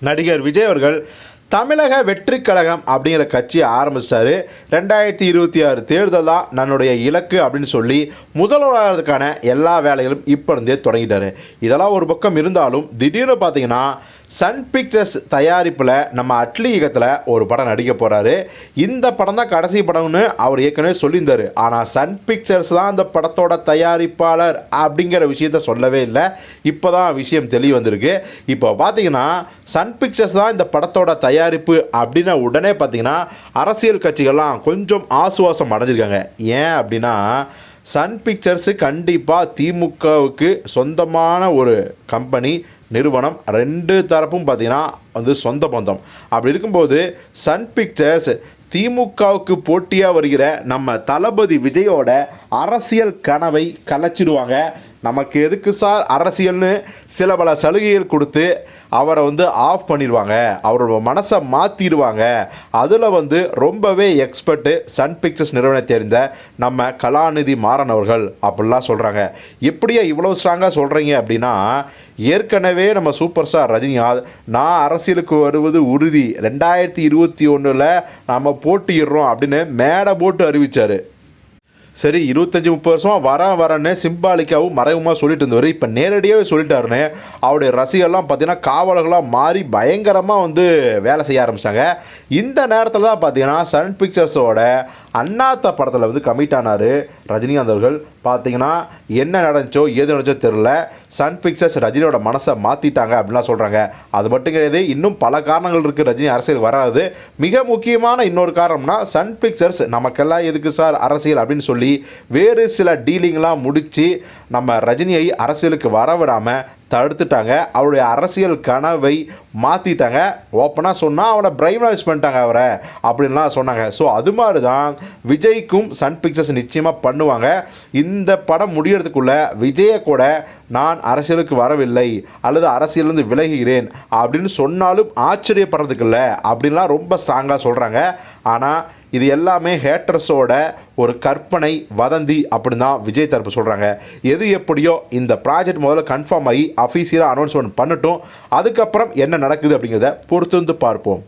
நடிகர் விஜய் அவர்கள் தமிழக வெற்றி கழகம் அப்படிங்கிற கட்சியை ஆரம்பிச்சிட்டாரு. ரெண்டாயிரத்தி இருபத்தி ஆறு தேர்தல் தான் தன்னுடைய இலக்கு அப்படின்னு சொல்லி முதல்வராகிறதுக்கான எல்லா வேலைகளும் இப்போ இருந்தே தொடங்கிட்டாரு. இதெல்லாம் ஒரு பக்கம் இருந்தாலும் திடீர்னு பார்த்தீங்கன்னா சன் பிக்சர்ஸ் தயாரிப்பில் நம்ம அட்லி ஒரு படம் நடிக்க போகிறாரு இந்த படம் தான் கடைசி படம்னு அவர் ஏற்கனவே சொல்லியிருந்தார். ஆனால் சன் பிக்சர்ஸ் தான் அந்த படத்தோட தயாரிப்பாளர் அப்படிங்கிற விஷயத்த சொல்லவே இல்லை. இப்போ தான் விஷயம் தெளிவு வந்திருக்கு. இப்போ பார்த்தீங்கன்னா சன் பிக்சர்ஸ் தான் இந்த படத்தோட தயாரிப்பு அப்படின்னா உடனே பார்த்தீங்கன்னா அரசியல் கட்சிகள்லாம் கொஞ்சம் ஆசுவாசம் அடைஞ்சிருக்காங்க. ஏன் அப்படின்னா சன் பிக்சர்ஸு கண்டிப்பாக திமுகவுக்கு சொந்தமான ஒரு கம்பெனி நிறுவனம் ரெண்டு தரப்பும் பார்த்தீங்கன்னா வந்து சொந்த பந்தம். அப்படி இருக்கும்போது சன் பிக்சர்ஸ் திமுகவுக்கு போட்டியாக வருகிற நம்ம தளபதி விஜயோட அரசியல் கனவை கலைச்சிடுவாங்க நமக்கு எதுக்கு சார் அரசியல்னு சில பல சலுகைகள் கொடுத்து அவரை வந்து ஆஃப் பண்ணிடுவாங்க. அவரோட மனசை மாற்றிடுவாங்க அதில் வந்து ரொம்பவே எக்ஸ்பர்ட்டு சன் பிக்சர்ஸ் நிறுவனத்தை தெரிந்த நம்ம கலாநிதி மாறன் அவர்கள் அப்படிலாம் சொல்கிறாங்க எப்படியா இவ்வளோ ஸ்ட்ராங்காக சொல்கிறீங்க அப்படின்னா ஏற்கனவே நம்ம சூப்பர் ஸ்டார் ரஜினிகாந்த் நான் அரசியலுக்கு வருவது உறுதி. ரெண்டாயிரத்தி இருபத்தி ஒன்றில் நம்ம போட்டியிடுறோம் அப்படின்னு மேடை போட்டு அறிவித்தார் சரி இருபத்தஞ்சி முப்பது வருஷமாக வரேன் வரேன்னு சிம்பாலிக்காவும் மறைமுகமாக சொல்லிட்டு இருந்தவர். இப்போ நேரடியாகவே சொல்லிட்டாருன்னு அவருடைய ரசிகர்லாம் பார்த்தீங்கன்னா காவலர்களாக மாறி பயங்கரமாக வந்து வேலை செய்ய ஆரம்பித்தாங்க இந்த நேரத்தில் தான் பார்த்தீங்கன்னா சன் பிக்சர்ஸோட அண்ணாத்த படத்தில் வந்து கமிட் ஆனார் ரஜினிகாந்த் அவர்கள். பார்த்தீங்கன்னா என்ன நடந்துச்சோ ஏது நடந்துச்சோ தெரில சன் பிக்சர்ஸ் ரஜினியோட மனசை மாற்றிட்டாங்க அப்படின்லாம் சொல்கிறாங்க அது மட்டும் கிடையாது இன்னும் பல காரணங்கள் இருக்குது ரஜினி அரசியல் வராது. மிக முக்கியமான இன்னொரு காரணம்னா சன் பிக்சர்ஸ் நமக்கெல்லாம் எதுக்கு சார் அரசியல் அப்படின்னு சொல்லி வேறு சில டீலிங்லாம் முடித்து நம்ம ரஜினியை அரசியலுக்கு வரவிடாமல் தடுத்துட்டாங்க. அவருடைய அரசியல் கனவை மாற்றிட்டாங்க ஓப்பனாக சொன்னால் அவனை பிரைமனைஸ் பண்ணிட்டாங்க அவரை அப்படின்லாம் சொன்னாங்க. ஸோ அது மாதிரி தான் விஜய்க்கும் சன் பிக்சர்ஸ் நிச்சயமாக பண்ணுவாங்க. இந்த படம் முடியறதுக்குள்ளே விஜயை கூட நான் அரசியலுக்கு வரவில்லை அல்லது அரசியலேருந்து விலகுகிறேன் அப்படின்னு சொன்னாலும் ஆச்சரியப்படுறதுக்கு இல்லை அப்படின்லாம் ரொம்ப ஸ்ட்ராங்காக சொல்கிறாங்க ஆனால் இது எல்லாமே ஹேட்டர்ஸோட ஒரு கற்பனை வதந்தி அப்படின்னு தான் விஜய் தரப்பு சொல்கிறாங்க எது எப்படியோ இந்த ப்ராஜெக்ட் முதல்ல கன்ஃபார்ம் ஆகி அஃபீஷியலாக அனௌன்ஸ்மெண்ட் பண்ணட்டும். அதுக்கப்புறம் என்ன நடக்குது அப்படிங்கிறத பொறுத்து வந்து பார்ப்போம்.